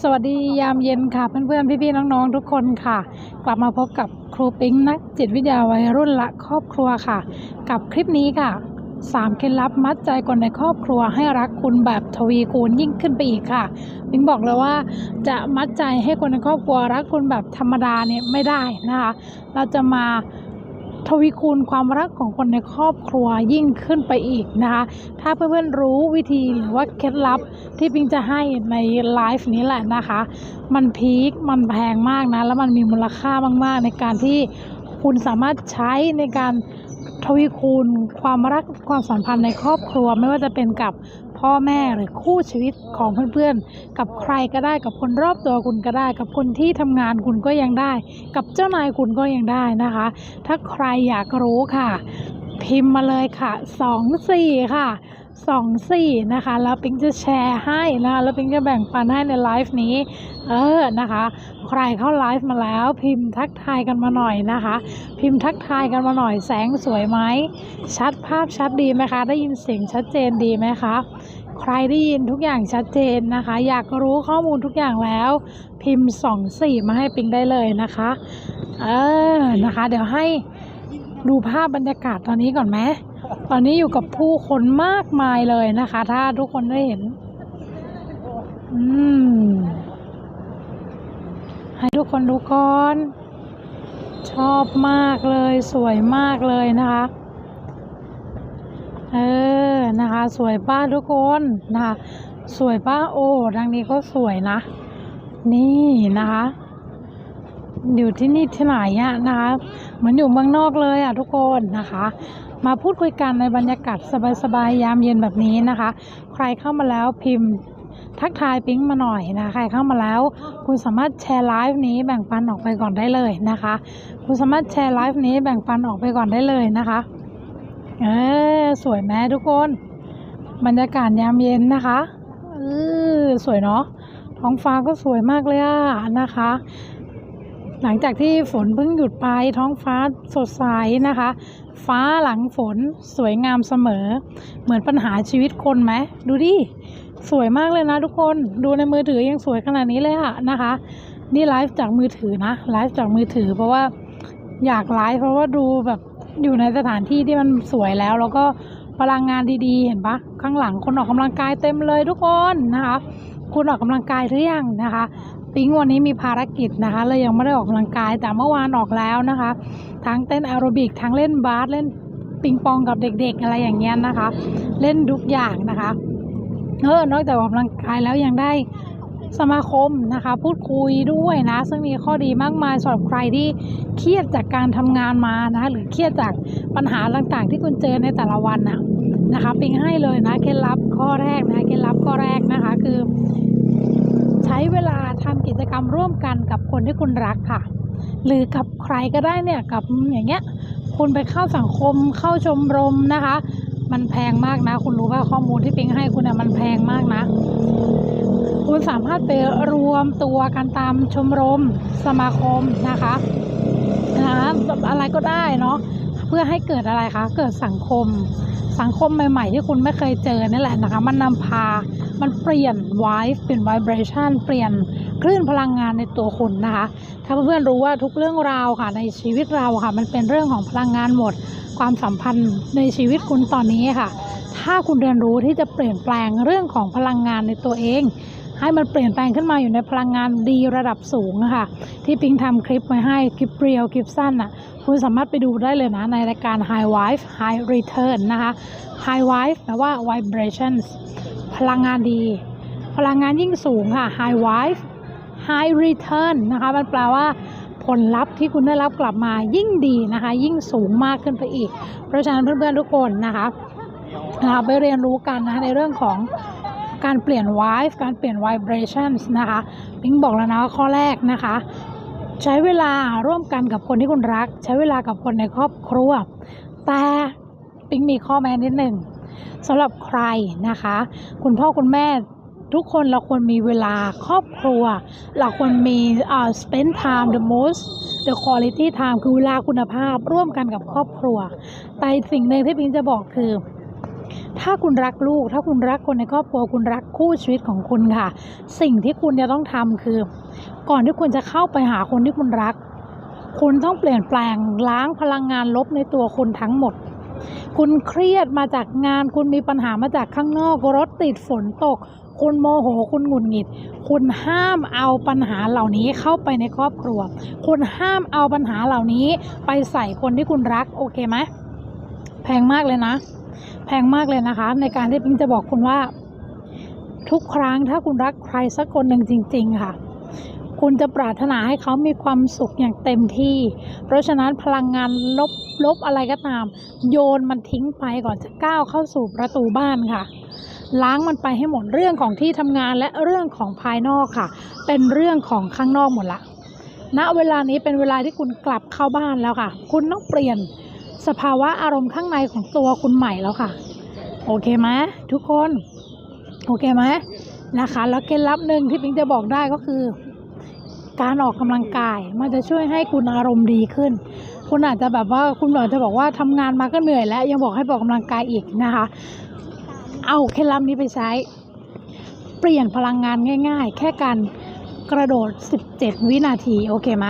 สวัสดียามเย็นค่ะเพื่อนๆพี่ๆน้องๆทุกคนค่ะ กลับมาพบกับครูปิ๊งนักจิตวิทยาวัยรุ่นและครอบครัวค่ะ กับคลิปนี้ค่ะสามเคล็ดลับมัดใจคนในครอบครัวให้รักคุณแบบทวีคูณยิ่งขึ้นไปอีกค่ะปิ๊งบอกเลยว่าจะมัดใจให้คนในครอบครัวรักคุณแบบธรรมดาเนี่ยไม่ได้นะคะ เราจะมา ทวีคูณความรักของคนในครอบครัวยิ่งขึ้นไปอีกนะคะ ถ้าเพื่อนๆรู้วิธีหรือว่าเคล็ดลับที่ปิงจะให้ในไลฟ์นี้แหละนะคะ มันพีค มันแพงมากนะ แล้วมันมีมูลค่ามากๆ ในการที่คุณสามารถใช้ในการทวีคูณความรักความสัมพันธ์ในครอบครัวไม่ว่าจะเป็นกับ พ่อแม่หรือคู่ชีวิตของเพื่อนๆ กับใครก็ได้กับคนรอบตัวคุณก็ได้ กับคนที่ทำงานคุณก็ยังได้ กับเจ้านายคุณก็ยังได้นะคะ ถ้าใครอยากรู้ค่ะ พิมพ์มาเลยค่ะสองสี่ค่ะ สองสี่นะคะ แล้วปิงจะแชร์ให้นะคะแล้วปิงจะแบ่งปันให้ในไลฟ์นี้ เออนะคะ ใครเข้าไลฟ์มาแล้วพิมพ์ทักทายกันมาหน่อยนะคะ พิมพ์ทักทายกันมาหน่อยแสงสวยไหมชัดภาพชัดดีไหมคะ ได้ยินเสียงชัดเจนดีไหมคะใครได้ยินทุกอย่างชัดเจนนะคะ อยากรู้ข้อมูลทุกอย่างแล้ว พิมพ์สองสี่มาให้ปิงได้เลยนะคะ เออนะคะ เดี๋ยวให้ดูภาพบรรยากาศตอนนี้ก่อนไหม ตอนนี้อยู่กับผู้คนมากมายเลยนะคะ ถ้าทุกคนได้เห็น อืม ให้ทุกคนดูก่อน ชอบมากเลย สวยมากเลยนะคะ เออ นะคะ สวยป้าทุกคนนะคะ สวยป้าโอ้ดังนี้ก็สวยนะ นี่นะคะอยู่ที่นี่ที่ไหนอะนะคะ เหมือนอยู่เมืองนอกเลยอะทุกคนนะคะ มาพูดคุยกันในบรรยากาศสบายๆยามเย็นแบบนี้นะคะ ใครเข้ามาแล้วพิมพ์ทักทายปิ๊งมาหน่อยนะใครเข้ามาแล้ว คุณสามารถแชร์ไลฟ์นี้แบ่งปันออกไปก่อนได้เลยนะคะ คุณสามารถแชร์ไลฟ์นี้แบ่งปันออกไปก่อนได้เลยนะคะเออสวยไหมทุกคน บรรยากาศยามเย็นนะคะเออสวยเนาะท้องฟ้าก็สวยมากเลยอะนะคะ หลังจากที่ฝนเพิ่งหยุดไปท้องฟ้าสดใสนะคะ ฟ้าหลังฝนสวยงามเสมอ เหมือนปัญหาชีวิตคนไหมดูดิสวยมากเลยนะทุกคนดูในมือถือยังสวยขนาดนี้เลยอะนะคะ นี่ไลฟ์จากมือถือนะไลฟ์จากมือถือ เพราะว่าอยากไลฟ์เพราะว่าดูแบบอยู่ในสถานที่ที่มันสวยแล้ว แล้วก็พลังงานดีๆ เห็นปะข้างหลังคนออกกำลังกายเต็มเลยทุกคนนะคะ คุณออกกำลังกายหรือยังนะคะ ปิ๊งวันนี้มีภารกิจนะคะเลยยังไม่ได้ออกกำลังกายแต่เมื่อวานออกแล้วนะคะ ทั้งเต้นแอโรบิกทั้งเล่นบาสเล่นปิงปองกับเด็กๆ อะไรอย่างเงี้ยนะคะ เล่นทุกอย่างนะคะเออนอกจากออกกำลังกายแล้วยังได้สมาคมนะคะ พูดคุยด้วยนะ ซึ่งมีข้อดีมากมายสำหรับใครที่เครียดจากการทำงานมานะคะหรือเครียดจากปัญหาต่างๆ ที่คุณเจอในแต่ละวันน่ะนะคะปิงให้เลยนะเคล็ดลับข้อแรกนะเคล็ดลับข้อแรกนะคะ คือ ช้เวลาทำกิจกรรมร่วมกันกับคนที่คุณรักค่ะ หรือกับใครก็ได้เนี่ยกับอย่างเงี้ย คุณไปเข้าสังคมเข้าชมรมนะคะ มันแพงมากนะ คุณรู้ว่าข้อมูลที่ปิงให้คุณเนี่ยมันแพงมากนะ คุณสามารถไปรวมตัวกันตามชมรมสมาคมนะคะนะอะไรก็ได้เนาะเพื่อให้เกิดอะไรคะเกิดสังคมสังคมใหม่ ๆ ที่คุณไม่เคยเจอนี่แหละนะคะ มันนำพา มันเปลี่ยนไวฟ์เป็น vibration เปลี่ยนคลื่นพลังงานในตัวคุณนะคะ ถ้าเพื่อนๆรู้ว่าทุกเรื่องราวค่ะในชีวิตเราค่ะ มันเป็นเรื่องของพลังงานหมด ความสัมพันธ์ในชีวิตคุณตอนนี้ค่ะ ถ้าคุณเรียนรู้ที่จะเปลี่ยนแปลงเรื่องของพลังงานในตัวเอง ให้มันเปลี่ยนแปลงขึ้นมาอยู่ในพลังงานดีระดับสูงค่ะ ที่ปิงทำคลิปไว้ให้คลิปเรียวคลิปสั้นอะคุณสามารถไปดูได้เลยนะในรายการ High Wife High Return นะคะ High Wife แปลว่า vibrations พลังงานดี พลังงานยิ่งสูงค่ะ High Wife High Return นะคะมันแปลว่าผลลัพธ์ที่คุณได้รับกลับมายิ่งดีนะคะ ยิ่งสูงมากขึ้นไปอีก เพราะฉะนั้นเพื่อนๆทุกคนนะคะนะคะไปเรียนรู้กันนะในเรื่องของการเปลี่ยน wife การเปลี่ยน vibrations นะคะปิงบอกแล้วนะข้อแรกนะคะใช้เวลาร่วมกันกับคนที่คุณรัก ใช้เวลากับคนในครอบครัว แต่ปิงมีข้อแม้นิดหนึ่ง สำหรับใครนะคะ คุณพ่อคุณแม่ทุกคนเราควรมีเวลาครอบครัว เราควรมีอ่า spend time the most the quality time คือเวลาคุณภาพร่วมกันกับครอบครัว แต่สิ่งหนึ่งที่ปิงจะบอกคือถ้าคุณรักลูก ถ้าคุณรักคนในครอบครัว คุณรักคู่ชีวิตของคุณค่ะ สิ่งที่คุณจะต้องทำคือ ก่อนที่คุณจะเข้าไปหาคนที่คุณรัก คุณต้องเปลี่ยนแปลงล้างพลังงานลบในตัวคุณทั้งหมด คุณเครียดมาจากงาน คุณมีปัญหามาจากข้างนอกรถติดฝนตก คุณโมโห คุณหงุดหงิด คุณห้ามเอาปัญหาเหล่านี้เข้าไปในครอบครัว คุณห้ามเอาปัญหาเหล่านี้ไปใส่คนที่คุณรักโอเคไหมแพงมากเลยนะ แพงมากเลยนะคะ ในการที่ปิงจะบอกคุณว่า ทุกครั้งถ้าคุณรักใครสักคนหนึ่งจริง ๆ ค่ะ คุณจะปรารถนาให้เขามีความสุขอย่างเต็มที่ เพราะฉะนั้นพลังงานลบลบอะไรก็ตาม โยนมันทิ้งไปก่อนจะก้าวเข้าสู่ประตูบ้านค่ะ ล้างมันไปให้หมดเรื่องของที่ทำงานและเรื่องของภายนอกค่ะ เป็นเรื่องของข้างนอกหมดละณเวลานี้เป็นเวลาที่คุณกลับเข้าบ้านแล้วค่ะ คุณต้องเปลี่ยนสภาวะอารมณ์ข้างในของตัวคุณใหม่แล้วค่ะ โอเคไหมทุกคน โอเคไหมนะคะ แล้วเคล็ดลับหนึ่งที่ปิงจะบอกได้ก็คือ การออกกำลังกาย มันจะช่วยให้คุณอารมณ์ดีขึ้น คุณอาจจะแบบว่าคุณอาจจะบอกว่าทำงานมาก็เหนื่อยแล้วยังบอกให้ออกกำลังกายอีกนะคะ เอาเคล็ดลับนี้ไปใช้ เปลี่ยนพลังงานง่าย ๆ แค่การกระโดด 17 วินาทีโอเคไหม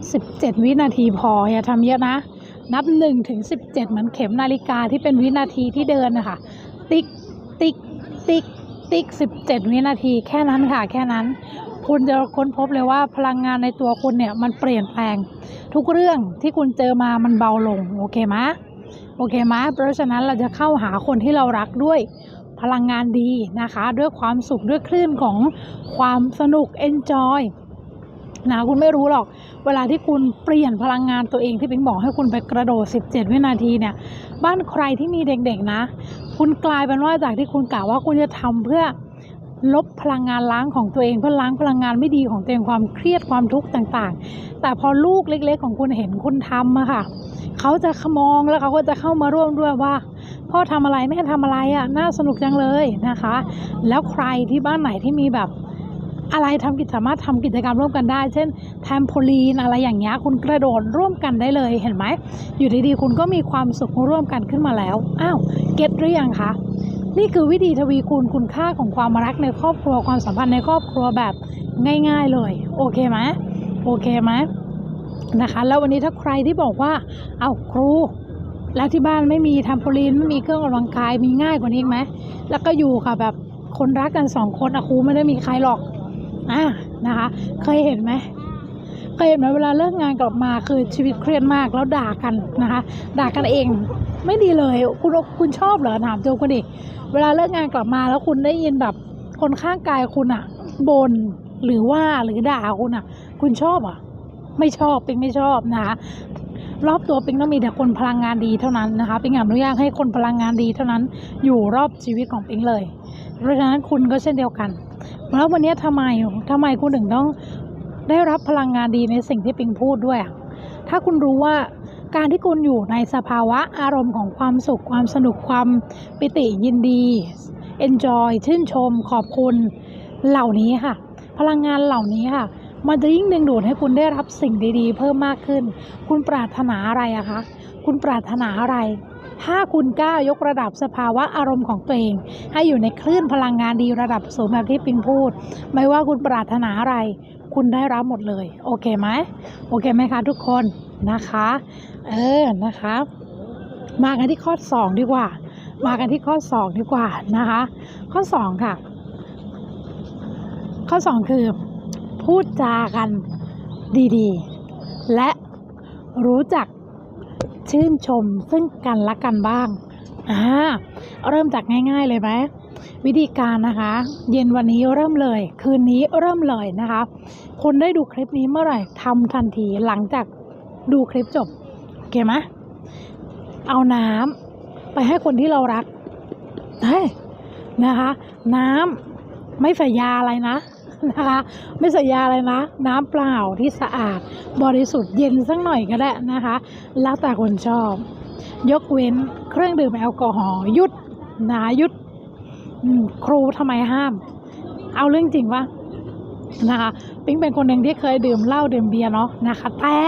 17 วินาทีพออย่าทำเยอะนะ นับ1ถึง17 เหมือนเข็มนาฬิกาที่เป็นวินาทีที่เดินนะคะ ติ๊กติ๊กติ๊กติ๊ก17 วินาทีแค่นั้นค่ะ แค่นั้น คุณจะค้นพบเลยว่าพลังงานในตัวคุณเนี่ยมันเปลี่ยนแปลง ทุกเรื่องที่คุณเจอมามันเบาลงโอเคไหมโอเคไหมเพราะฉะนั้นเราจะเข้าหาคนที่เรารักด้วยพลังงานดีนะคะ ด้วยความสุขด้วยคลื่นของความสนุก enjoy นะคุณไม่รู้หรอก เวลาที่คุณเปลี่ยนพลังงานตัวเองที่ปิงบอกให้คุณไปกระโดด 17 วินาทีเนี่ย บ้านใครที่มีเด็กๆนะ คุณกลายเป็นว่าจากที่คุณกล่าวว่าคุณจะทำเพื่อ ลบพลังงานล้างของตัวเองเพื่อล้างพลังงานไม่ดีของตัวเองความเครียดความทุกข์ต่างๆ แต่พอลูกเล็ก ๆ ของคุณเห็นคุณทำอะค่ะเขาจะมองแล้วเขาก็จะเข้ามาร่วมด้วยว่าพ่อทำอะไรแม่ทำอะไรอะน่าสนุกจังเลยนะคะ แล้วใครที่บ้านไหนที่มีแบบอะไรทำกิจสามารถทำกิจกรรมร่วมกันได้ เช่นแทมโพลีนอะไรอย่างเงี้ยคุณกระโดดร่วมกันได้เลยเห็นไหม อยู่ดีๆ คุณก็มีความสุขร่วมกันขึ้นมาแล้ว อ้าว เก็ตหรือยังคะ นี่คือวิธีทวีคูณคุณค่าของความรักในครอบครัวความสัมพันธ์ในครอบครัวแบบง่าย ๆเลย โอเคไหมโอเคไหมนะคะ แล้ววันนี้ถ้าใครที่บอกว่า เอาครู แล้วที่บ้านไม่มีทำโพลีนไม่มีเครื่องออกกำลังกายมีง่ายกว่านี้ไหมแล้วก็อยู่ค่ะแบบคนรักกันสองคนอะครูไม่ได้มีใครหรอกอะนะคะ เคยเห็นไหมเคยเห็นไหมเวลาเลิกงานกลับมาคือชีวิตเครียดมากแล้วด่ากันนะคะ ด่ากันเอง ไม่ดีเลย คุณคุณชอบเหรอถามโจคุณดิ เวลาเลิกงานกลับมาแล้วคุณได้ยินแบบคนข้างกายคุณอะบ่นหรือว่าหรือด่าคุณอะคุณชอบอะไม่ชอบเป็นไม่ชอบนะคะรอบตัวปิงต้องมีแต่คนพลังงานดีเท่านั้นนะคะปิงอนุญาตให้คนพลังงานดีเท่านั้นอยู่รอบชีวิตของปิงเลย เพราะฉะนั้นคุณก็เช่นเดียวกัน แล้ววันนี้ทำไมทำไมคุณถึงต้องได้รับพลังงานดีในสิ่งที่ปิงพูดด้วย ถ้าคุณรู้ว่า การที่คุณอยู่ในสภาวะอารมณ์ของความสุขความสนุกความปิติยินดี enjoy ชื่นชมขอบคุณเหล่านี้ค่ะ พลังงานเหล่านี้ค่ะ มันจะยิ่งดึงดูดให้คุณได้รับสิ่งดีๆ เพิ่มมากขึ้น คุณปรารถนาอะไรอะคะ คุณปรารถนาอะไร ถ้าคุณกล้ายกระดับสภาวะอารมณ์ของตัวเอง ให้อยู่ในคลื่นพลังงานดีระดับสูงแบบที่ปิงพูด ไม่ว่าคุณปรารถนาอะไร คุณได้รับหมดเลย โอเคไหมโอเคไหมคะทุกคนนะคะ เออนะคะมากันที่ข้อสองดีกว่า มากันที่ข้อสองดีกว่านะคะ ข้อสองค่ะ ข้อสองคือ พูดจากันดีๆ และรู้จักชื่นชมซึ่งกันและกันบ้างอ่าเริ่มจากง่าย ๆเลยไหมวิธีการนะคะ เย็นวันนี้เริ่มเลย คืนนี้เริ่มเลยนะคะ คุณได้ดูคลิปนี้เมื่อไหร่ทำทันทีหลังจากดูคลิปจบ โอเคไหมเอาน้ำไปให้คนที่เรารักเฮ้ยนะคะ น้ำไม่ใส่ยาอะไรนะนะคะ ไม่ใส่ยาอะไรนะ น้ำเปล่าที่สะอาด บริสุทธิ์เย็นสักหน่อยก็ได้นะคะ แล้วแต่คนชอบ ยกเว้นเครื่องดื่มแอลกอฮอล์หยุดนะหยุดครูทำไมห้าม เอาเรื่องจริงวะนะคะปิ๊งเป็นคนหนึ่งที่เคยดื่มเหล้าดื่มเบียร์เนาะนะคะแต่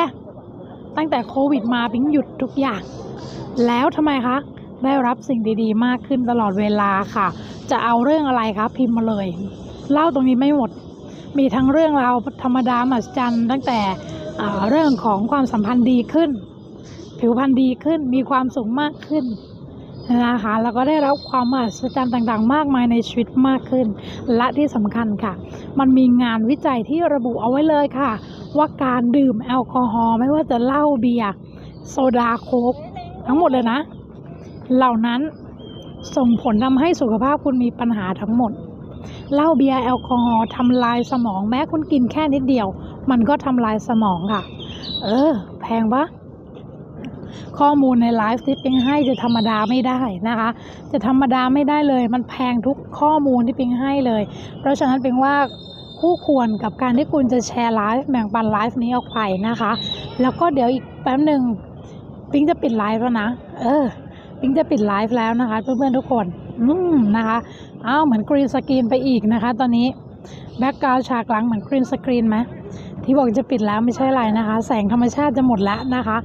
ตั้งแต่โควิดมาปิ๊งหยุดทุกอย่าง แล้วทำไมคะได้รับสิ่งดีๆ มากขึ้นตลอดเวลาค่ะ จะเอาเรื่องอะไรคะพิมพ์มาเลย เล่าตรงนี้ไม่หมด มีทั้งเรื่องราวธรรมดามหัศจรรย์ตั้งแต่เรื่องของความสัมพันธ์ดีขึ้น ผิวพรรณดีขึ้นมีความสุขมากขึ้นนะคะแล้วก็ได้รับความมหัศจรรย์ต่างๆ มากมายในชีวิตมากขึ้น และที่สำคัญค่ะ มันมีงานวิจัยที่ระบุเอาไว้เลยค่ะ ว่าการดื่มแอลกอฮอล์ไม่ว่าจะเหล้าเบียร์โซดาโค้กทั้งหมดเลยนะ เหล่านั้นส่งผลทำให้สุขภาพคุณมีปัญหาทั้งหมดเหล้าเบียร์แอลกอฮอล์ทำลายสมองแม้คุณกินแค่นิดเดียว มันก็ทำลายสมองค่ะ เออ แพงปะข้อมูลในไลฟ์ที่ปิงให้จะธรรมดาไม่ได้นะคะ จะธรรมดาไม่ได้เลย มันแพงทุกข้อมูลที่ปิงให้เลย เพราะฉะนั้นปิงว่า คู่ควรกับการที่คุณจะแชร์ไลฟ์แบ่งปันไลฟ์นี้ออกไปนะคะ แล้วก็เดี๋ยวอีกแป๊บหนึ่งปิงจะปิดไลฟ์แล้วนะ เออปิงจะปิดไลฟ์แล้วนะคะ เพื่อนๆทุกคน อืมนะคะ อ้าวเหมือนกรีนสกรีนไปอีกนะคะ ตอนนี้แบ็กกราวฉากหลังเหมือนกรีนสกรีนไหมที่บอกจะปิดแล้วไม่ใช่ไรนะคะ แสงธรรมชาติจะหมดแล้วนะคะ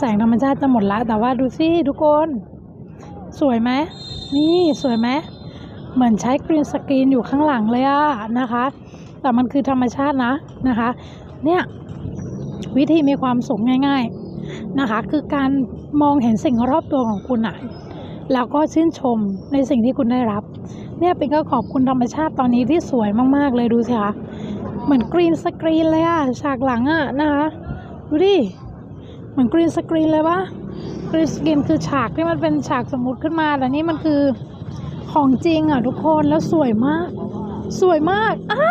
แสงธรรมชาติจะหมดแล้ว แต่ว่าดูสิทุกคน สวยไหมนี่สวยไหม เหมือนใช้กรีนสกรีนอยู่ข้างหลังเลยอะนะคะ แต่มันคือธรรมชาตินะนะคะ เนี่ยวิธีมีความสุขง่าย ๆนะคะ คือการมองเห็นสิ่งรอบตัวของคุณอะแล้วก็ชื่นชมในสิ่งที่คุณได้รับ เนี่ยเป็นก็ขอบคุณธรรมชาติตอนนี้ที่สวยมากๆเลยดูสิคะเหมือนกรีนสกรีนเลยอะฉากหลังอะนะคะดูดิเหมือนกรีนสกรีนเลยวะกรีนสกรีนคือฉากที่มันเป็นฉากสมมุติขึ้นมาแต่นี่มันคือ ของจริงอะทุกคนแล้วสวยมาก สวยมากอ้า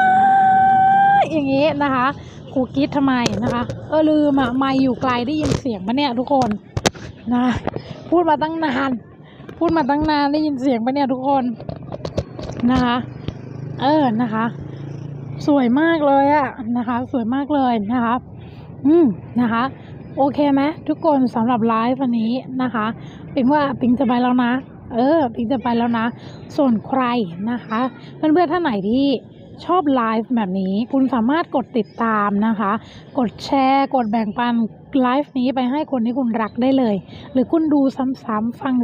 อย่างงี้นะคะครูกรีดทำไมนะคะ เออลืมอะไม่อยู่ไกลได้ยินเสียงปะเนี่ยทุกคนนะพูดมาตั้งนาน พูดมาตั้งนานได้ยินเสียงปะเนี่ยทุกคนนะคะ เออนะคะ สวยมากเลยอะนะคะ สวยมากเลยนะคะอืมนะคะ โอเคไหมทุกคนสำหรับไลฟ์วันนี้นะคะปิงว่าปิงจะไปแล้วนะ เออปิงจะไปแล้วนะ ส่วนใครนะคะเพื่อนๆท่านไหนที่ชอบไลฟ์แบบนี้คุณสามารถกดติดตามนะคะ กดแชร์ กดแบ่งปันไลฟ์นี้ไปให้คนที่คุณรักได้เลย หรือคุณดูซ้ำๆฟัง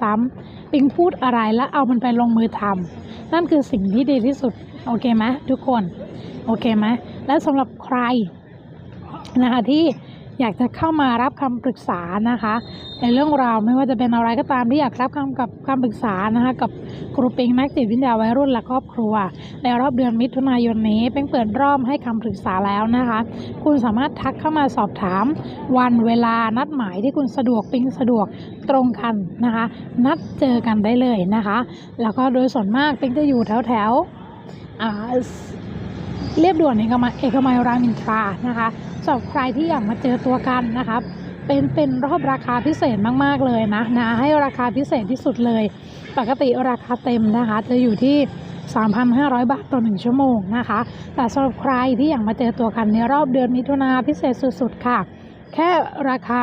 ซ้ำๆปิงพูดอะไรแล้วเอามันไปลงมือทำนั่นคือสิ่งที่ดีที่สุด โอเคไหมทุกคน โอเคไหมและสำหรับใครนะคะที่ อยากจะเข้ามารับคำปรึกษานะคะในเรื่องราวไม่ว่าจะเป็นอะไรก็ตามที่อยากรับคำกับคำปรึกษานะคะกับครูปิงนักจิตวิทยาวัยรุ่นและครอบครัว ในรอบเดือนมิถุนายนนี้เป็นเปิดรอบให้คำปรึกษาแล้วนะคะ คุณสามารถทักเข้ามาสอบถาม วันเวลานัดหมายที่คุณสะดวกปิงสะดวกตรงกันนะคะ นัดเจอกันได้เลยนะคะ แล้วก็โดยส่วนมากปิงจะอยู่แถวแถวอ่า เรียบด่วนเอกมัยเอกมัยรามอินทรานะคะสำหรับใครที่อยากมาเจอตัวกันนะครับเป็นเป็นรอบราคาพิเศษมากๆเลยนะนะให้ราคาพิเศษที่สุดเลย ปกติราคาเต็มนะคะ จะอยู่ที่ 3,500 บาทต่อ 1 ชั่วโมงนะคะ แต่สำหรับใครที่อยากมาเจอตัวกันในรอบเดือนมิถุนาพิเศษสุดๆค่ะ แค่ราคา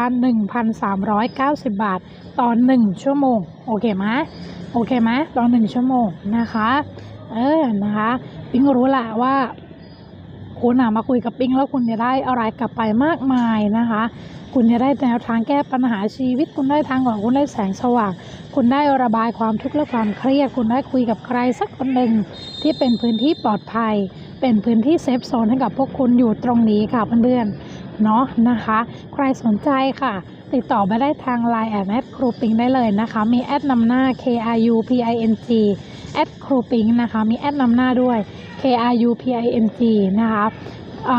1,390 บาทต่อ 1 ชั่วโมง โอเคไหมโอเคไหมต่อ 1 ชั่วโมงนะคะ เออนะคะปิ๊งรู้ละว่า คุณอะมาคุยกับปิ๊งแล้วคุณจะได้อะไรกลับไปมากมายนะคะ คุณจะได้แนวทางแก้ปัญหาชีวิต คุณได้ทางออกคุณได้แสงสว่าง คุณได้ระบายความทุกข์และความเครียด คุณได้คุยกับใครสักคนหนึ่งที่เป็นพื้นที่ปลอดภัย เป็นพื้นที่เซฟโซนให้กับพวกคุณอยู่ตรงนี้ค่ะเพื่อนๆเนาะนะคะ ใครสนใจค่ะ ติดต่อไปได้ทาง Line แอดแอดครูปิงได้เลยนะคะ มีแอดนำหน้า K R U P I N G แอดครูปิงนะคะ มีแอดนำหน้าด้วย K R U P I N G นะคะอ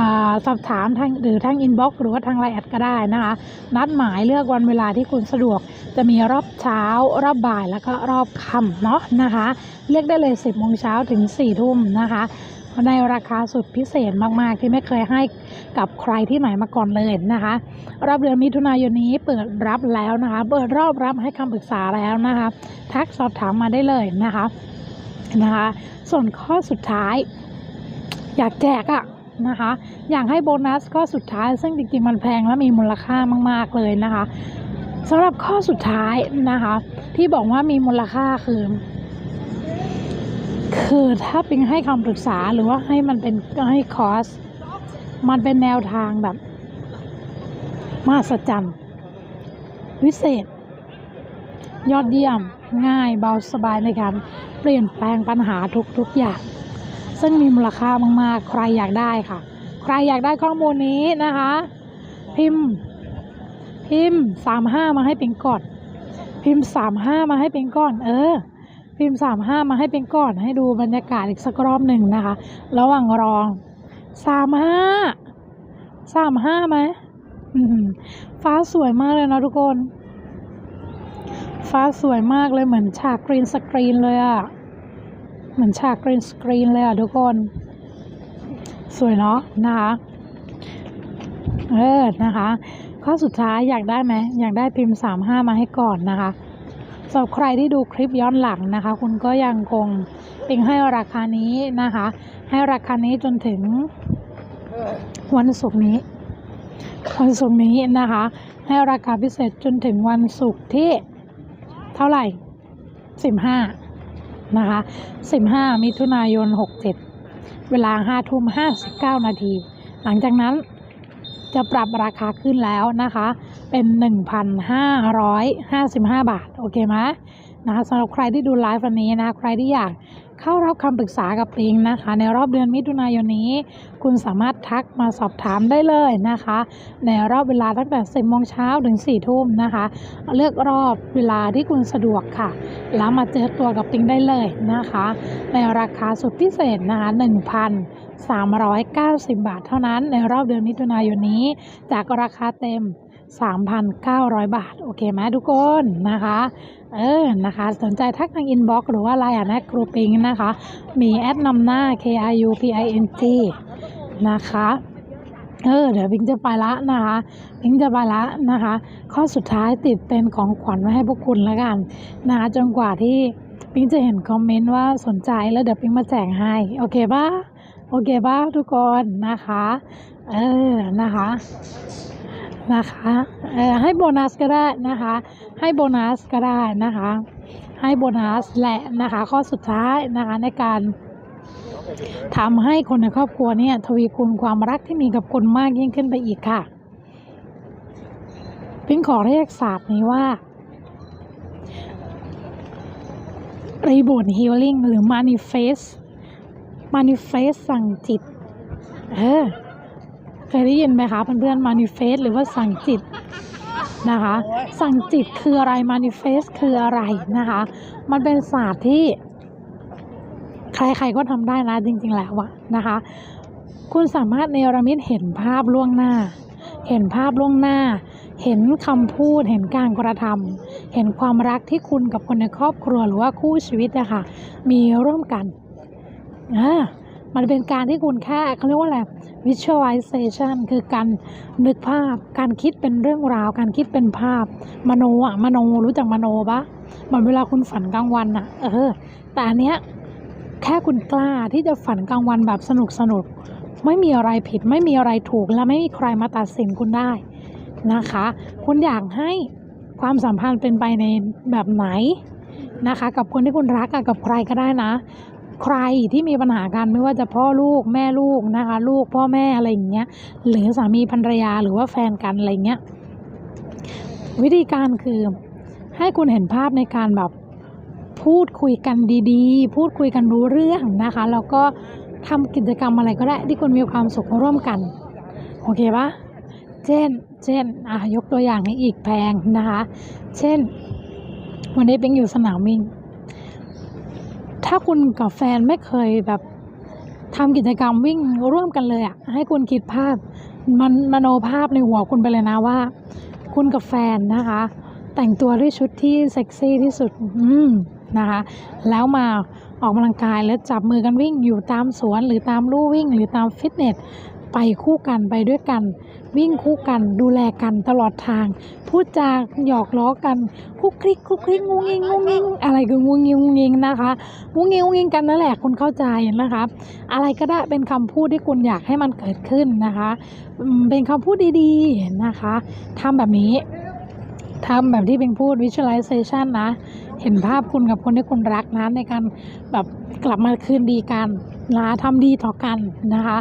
สอบถามทางหรือทางอินบ็อกซ์หรือว่าทางไลน์แอดก็ได้นะคะ นัดหมายเลือกวันเวลาที่คุณสะดวก จะมีรอบเช้า รอบบ่ายแล้วก็รอบค่ำเนาะนะคะเรียกได้เลย 10โมงเช้าถึง4ทุ่มนะคะในราคาสุดพิเศษมาก ๆ ที่ไม่เคยให้กับใครที่ไหนมาก่อนเลยนะคะ รอบเดือนมิถุนายนนี้เปิดรับแล้วนะคะ เปิดรอบรับให้คำปรึกษาแล้วนะคะ ทักสอบถามมาได้เลยนะคะ นะคะ ส่วนข้อสุดท้าย อยากแจกอะนะคะ อยากให้โบนัสข้อสุดท้าย ซึ่งจริงๆมันแพงและมีมูลค่ามาก ๆเลยนะคะสำหรับข้อสุดท้ายนะคะ ที่บอกว่ามีมูลค่าคือคือถ้าเปิงให้คำปรึกษาหรือว่าให้มันเป็นให้คอร์สมันเป็นแนวทางแบบมหัศจรรย์วิเศษ ยอดเยี่ยม ง่ายเบาสบายในการ เปลี่ยนแปลงปัญหาทุกๆอย่าง ซึ่งมีมูลค่ามากๆ ใครอยากได้ค่ะ ใครอยากได้ข้อมูลนี้นะคะ พิมพ์ พิมพ์สามห้ามาให้เป็นก่อน พิมพ์สามห้ามาให้เป็นก่อน เออ พิมพ์สามห้ามาให้เป็นก่อน ให้ดูบรรยากาศอีกสักรอบหนึ่งนะคะ ระหว่างรอสามห้าสามห้าไหมฟ้าสวยมากเลยนะทุกคน ฟ้าสวยมากเลยเหมือนฉากกรีนสกรีนเลยอะเหมือนฉากกรีนสกรีนเลยอะทุกคน สวยเนาะนะคะเออนะคะ ข้อสุดท้ายอยากได้ไหมอยากได้พิมพ์สามห้ามาให้ก่อนนะคะสำหรับใครที่ดูคลิปย้อนหลังนะคะ คุณก็ยังคงติงให้ราคานี้นะคะ ให้ราคานี้จนถึงวันศุกร์นี้วันศุกร์นี้นะคะ ให้ราคาพิเศษจนถึงวันศุกร์ที่ เท่าไหร่สิบห้านะคะสิบห้ามิถุนายนหกเจ็ดเวลาห้าทุ่มห้าสิบเก้านาที หลังจากนั้นจะปรับราคาขึ้นแล้วนะคะ เป็น 1,555 บาท โอเคไหมนะคะสำหรับใครที่ดูไลฟ์วันนี้นะ ใครที่อยาก เข้ารับคำปรึกษากับปิงนะคะ ในรอบเดือนมิถุนายนนี้ คุณสามารถทักมาสอบถามได้เลยนะคะ ในรอบเวลาตั้งแต่ 10โมงเช้าถึง 4 ทุ่มนะคะ เลือกรอบเวลาที่คุณสะดวกค่ะ แล้วมาเจอตัวกับปิงได้เลยนะคะ ในราคาสุดพิเศษนะคะ1,390 บาทเท่านั้นในรอบเดือนมิถุนายนนี้ จากราคาเต็ม 3,900 บาท โอเคไหมทุกคนนะคะ เออ นะคะ สนใจทักทางอินบ็อกซ์หรือว่าไลน์อ่านแอดกรูปิงนะคะ มีแอดนำหน้า K I U P I N G นะคะ เออ เดี๋ยวพิงจะไปละนะคะ พิงจะไปละนะคะ ข้อสุดท้ายติดเป็นของขวัญไว้ให้พวกคุณแล้วกันนะคะจนกว่าที่พิงจะเห็นคอมเมนต์ว่าสนใจแล้วเดี๋ยวพิงมาแจกให้ โอเคปะโอเคปะทุกคนนะคะ เออ นะคะ นะคะเอ่อให้โบนัสก็ได้นะคะ ให้โบนัสก็ได้นะคะ ให้โบนัสและนะคะ ข้อสุดท้ายนะคะในการทำให้คนในครอบครัวเนี่ยทวีคูณความรักที่มีกับคุณมากยิ่งขึ้นไปอีกค่ะพิงขอเรียกศาสตร์นี้ว่า Reboot Healing หรือ Manifest Manifest สั่งจิต เออ เคยได้ยินไหมคะเพื่อนๆ manifest หรือว่าสั่งจิตนะคะ สั่งจิตคืออะไร manifest คืออะไรนะคะ มันเป็นศาสตร์ที่ ใครๆก็ทำได้นะจริง ๆ แล้วอะนะคะ คุณสามารถเนรมิตเห็นภาพล่วงหน้า เห็นภาพล่วงหน้า เห็นคำพูด เห็นการกระทำเห็นความรักที่คุณกับคนในครอบครัวหรือว่าคู่ชีวิตอะค่ะมีร่วมกันอ่ามันเป็นการที่คุณแค่เขาเรียกว่าอะไร visualization คือการนึกภาพ การคิดเป็นเรื่องราว การคิดเป็นภาพ มโนอะมโนรู้จักมโนปะเหมือนเวลาคุณฝันกลางวันอะเออ แต่อันเนี้ยแค่คุณกล้าที่จะฝันกลางวันแบบสนุกสนุก ไม่มีอะไรผิด ไม่มีอะไรถูก และไม่มีใครมาตัดสินคุณได้นะคะ คุณอยากให้ความสัมพันธ์เป็นไปในแบบไหนนะคะ กับคนที่คุณรักกับใครก็ได้นะ ใครที่มีปัญหากันไม่ว่าจะพ่อลูกแม่ลูกนะคะ ลูกพ่อแม่อะไรอย่างเงี้ยหรือสามีภรรยาหรือว่าแฟนกันอะไรเงี้ยวิธีการคือให้คุณเห็นภาพในการแบบพูดคุยกันดีๆ พูดคุยกันรู้เรื่องนะคะ แล้วก็ทำกิจกรรมอะไรก็ได้ที่คุณมีความสุขร่วมกัน โอเคปะเช่น เช่นอะยกตัวอย่างให้อีกแพงนะคะ เช่น วันนี้เป็นอยู่สนามวิ่ง ถ้าคุณกับแฟนไม่เคยแบบทำกิจกรรมวิ่งร่วมกันเลยอะ่ะให้คุณคิดภาพมันมโนภาพในหัวคุณไปเลยนะว่า คุณกับแฟนนะคะ แต่งตัวด้วยชุดที่เซ็กซี่ที่สุดอืมนะคะแล้วมาออกกำลังกายแล้วจับมือกันวิ่งอยู่ตามสวนหรือตามลู่วิ่ง หรือตามฟิตเนส ไปคู่กันไปด้วยกัน วิ่งคู่กันดูแลกันตลอดทาง พูดจาหยอกล้อกันคุกคลิกคุกคลิกงุงงิงงุงงิงอะไรคืองุงงิงงุงงิงนะคะงุงงิงงุงงิงกันนั่นแหละคุณเข้าใจนะคะอะไรก็ได้เป็นคำพูดที่คุณอยากให้มันเกิดขึ้นนะคะเป็นคำพูดดีๆนะคะทำแบบนี้ทำแบบที่เป็นพูด visualization นะ เห็นภาพคุณกับคนที่คุณรักนะในการแบบกลับมาคืนดีกันนะทำดีต่อกันนะคะ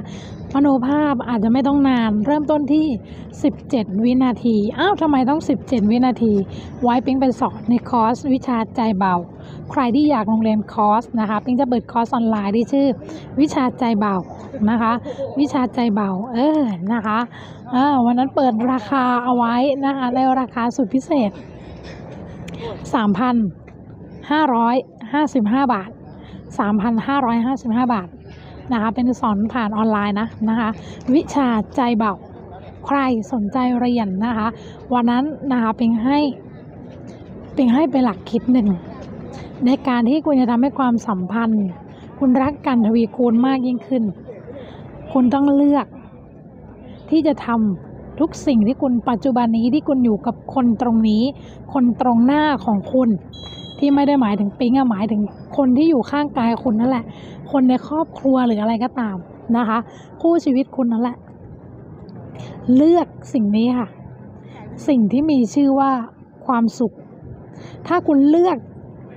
มโนภาพอาจจะไม่ต้องนานเริ่มต้นที่ 17 วินาที อ้าวทำไมต้อง 17 วินาที ไว้ปิ๊งไปสอนในคอร์สวิชาใจเบา ใครที่อยากลงเรียนคอร์สนะคะปิ๊งจะเปิดคอร์สออนไลน์ที่ชื่อ วิชาใจเบานะคะ วิชาใจเบา เออนะคะเออวันนั้นเปิดราคาเอาไว้นะคะในราคาสุดพิเศษ 3,000 3,555 บาท 3,555 บาทนะคะ เป็นสอนผ่านออนไลน์นะนะคะ วิชาใจเบาใครสนใจเรียนนะคะ วันนั้นนะคะเป็นให้เป็นให้เป็นหลักคิดหนึ่ง ในการที่คุณจะทำให้ความสัมพันธ์ คุณรักกันทวีคูณมากยิ่งขึ้น คุณต้องเลือก ที่จะทำทุกสิ่งที่คุณปัจจุบันนี้ที่คุณอยู่กับคนตรงนี้ คนตรงหน้าของคุณ ที่ไม่ได้หมายถึงปิ๊งอะหมายถึงคนที่อยู่ข้างกายคุณนั่นแหละ คนในครอบครัวหรืออะไรก็ตามนะคะ คู่ชีวิตคุณนั่นแหละ เลือกสิ่งนี้ค่ะ สิ่งที่มีชื่อว่าความสุข ถ้าคุณเลือก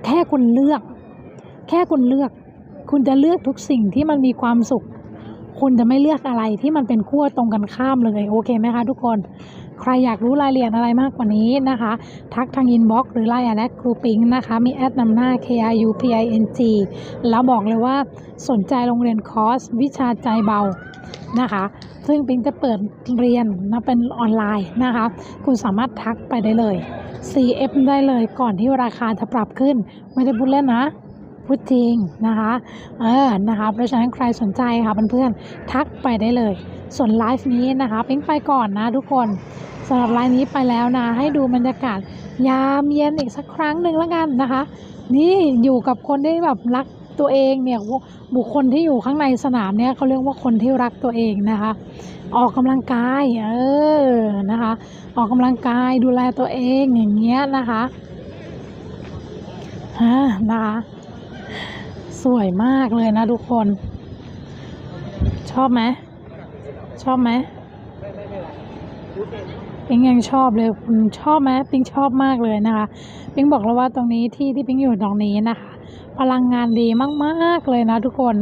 แค่คุณเลือก แค่คุณเลือก คุณจะเลือกทุกสิ่งที่มันมีความสุข คุณจะไม่เลือกอะไรที่มันเป็นขั้วตรงกันข้ามเลย โอเคไหมคะทุกคน ใครอยากรู้รายละเอียดอะไรมากกว่านี้นะคะ ทักทางอินบ็อกซ์หรือไลน์แอดครูปิงนะคะ มีแอดนำหน้า K I U P I N G แล้วบอกเลยว่าสนใจโรงเรียนคอร์สวิชาใจเบานะคะ ซึ่งปิงจะเปิดเรียนนะเป็นออนไลน์นะคะ คุณสามารถทักไปได้เลย CF ได้เลยก่อนที่ราคาจะปรับขึ้น ไม่ได้พูดเล่นนะ พูดจริงนะคะเออนะคะเพราะฉะนั้นใครสนใจค่ะเพื่อนๆทักไปได้เลย ส่วนไลฟ์นี้นะคะปิ๊งไปก่อนนะทุกคนสำหรับไลฟ์นี้ไปแล้วนะ ให้ดูบรรยากาศยามเย็นอีกสักครั้งหนึ่งแล้วกันนะคะ นี่อยู่กับคนที่แบบรักตัวเองเนี่ยบุคคลที่อยู่ข้างในสนามเนี่ยเขาเรียกว่าคนที่รักตัวเองนะคะ ออกกำลังกายเออนะคะ ออกกำลังกายดูแลตัวเองอย่างเงี้ยนะคะฮะนะคะ สวยมากเลยนะทุกคน ชอบไหม ชอบไหมปิงยังชอบเลยคุณชอบไหมปิงชอบมากเลยนะคะ ปิงบอกแล้วว่าตรงนี้ที่ที่ปิงอยู่ตรงนี้นะคะ พลังงานดีมากๆเลยนะทุกคน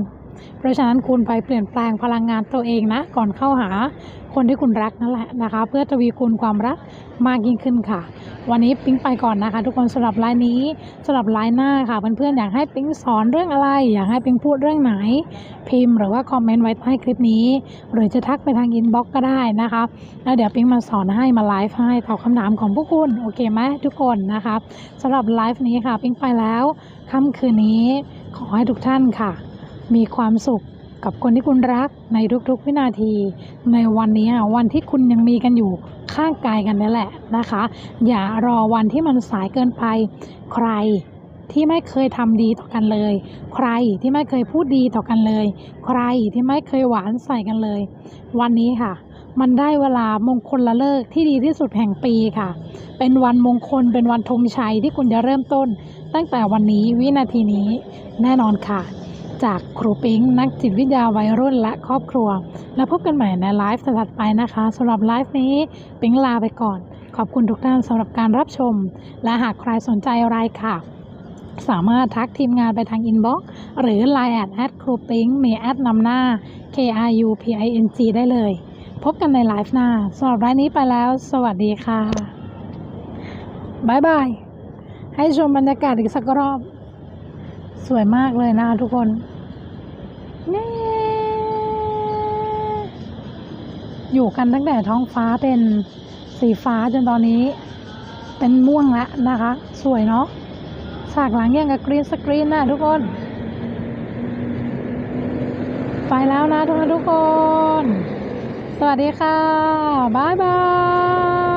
เพราะฉะนั้นคุณไปเปลี่ยนแปลงพลังงานตัวเองนะ ก่อนเข้าหาคนที่คุณรักนั่นแหละนะคะ เพื่อทวีคูณความรักมากยิ่งขึ้นค่ะ วันนี้ปิ๊งไปก่อนนะคะ ทุกคนสำหรับไลน์นี้สำหรับไลน์หน้าค่ะเพื่อนๆอยากให้ปิ๊งสอนเรื่องอะไร อยากให้ปิ๊งพูดเรื่องไหน พิมพ์หรือว่าคอมเมนต์ไว้ใต้คลิปนี้ หรือจะทักไปทางอินบ็อกก็ได้นะคะแล้วเดี๋ยวปิ๊งมาสอนให้มาไลฟ์ให้ตอบคำถามของพวกคุณโอเคไหมทุกคนนะคะสำหรับไลฟ์นี้ค่ะปิ๊งไปแล้วค่ำคืนนี้ขอให้ทุกท่านค่ะ มีความสุขกับคนที่คุณรักในทุกๆวินาที ในวันนี้วันที่คุณยังมีกันอยู่ข้างกายกันนี่แหละนะคะ อย่ารอวันที่มันสายเกินไป ใครที่ไม่เคยทำดีต่อกันเลย ใครที่ไม่เคยพูดดีต่อกันเลย ใครที่ไม่เคยหวานใส่กันเลย วันนี้ค่ะ มันได้เวลามงคลละเลิกที่ดีที่สุดแห่งปีค่ะ เป็นวันมงคลเป็นวันธงชัยที่คุณจะเริ่มต้น ตั้งแต่วันนี้วินาทีนี้แน่นอนค่ะ จากครูปิงนักจิตวิทยาวัยรุ่นและครอบครัว แล้วพบกันใหม่ในไลฟ์ถัดไปนะคะสำหรับไลฟ์นี้ปิงลาไปก่อน ขอบคุณทุกท่านสำหรับการรับชม และหากใครสนใจอะไรค่ะ สามารถทักทีมงานไปทางอินบ็อกซ์หรือ Line แอดแอดครูปิงมีแอดนำหน้า K R U P I N G ได้เลย พบกันในไลฟ์หน้าสำหรับไลฟ์นี้ไปแล้ว สวัสดีค่ะบายบายให้ชมบรรยากาศอีกสักรอบ สวยมากเลยนะทุกคน นี่อยู่กันตั้งแต่ท้องฟ้าเป็นสีฟ้าจนตอนนี้ เป็นม่วงแล้วนะคะ สวยเนาะฉากหลังยังกับกรีนสกรีนนะทุกคน ไปแล้วนะทุกคนทุกคนสวัสดีค่ะ บ๊ายบาย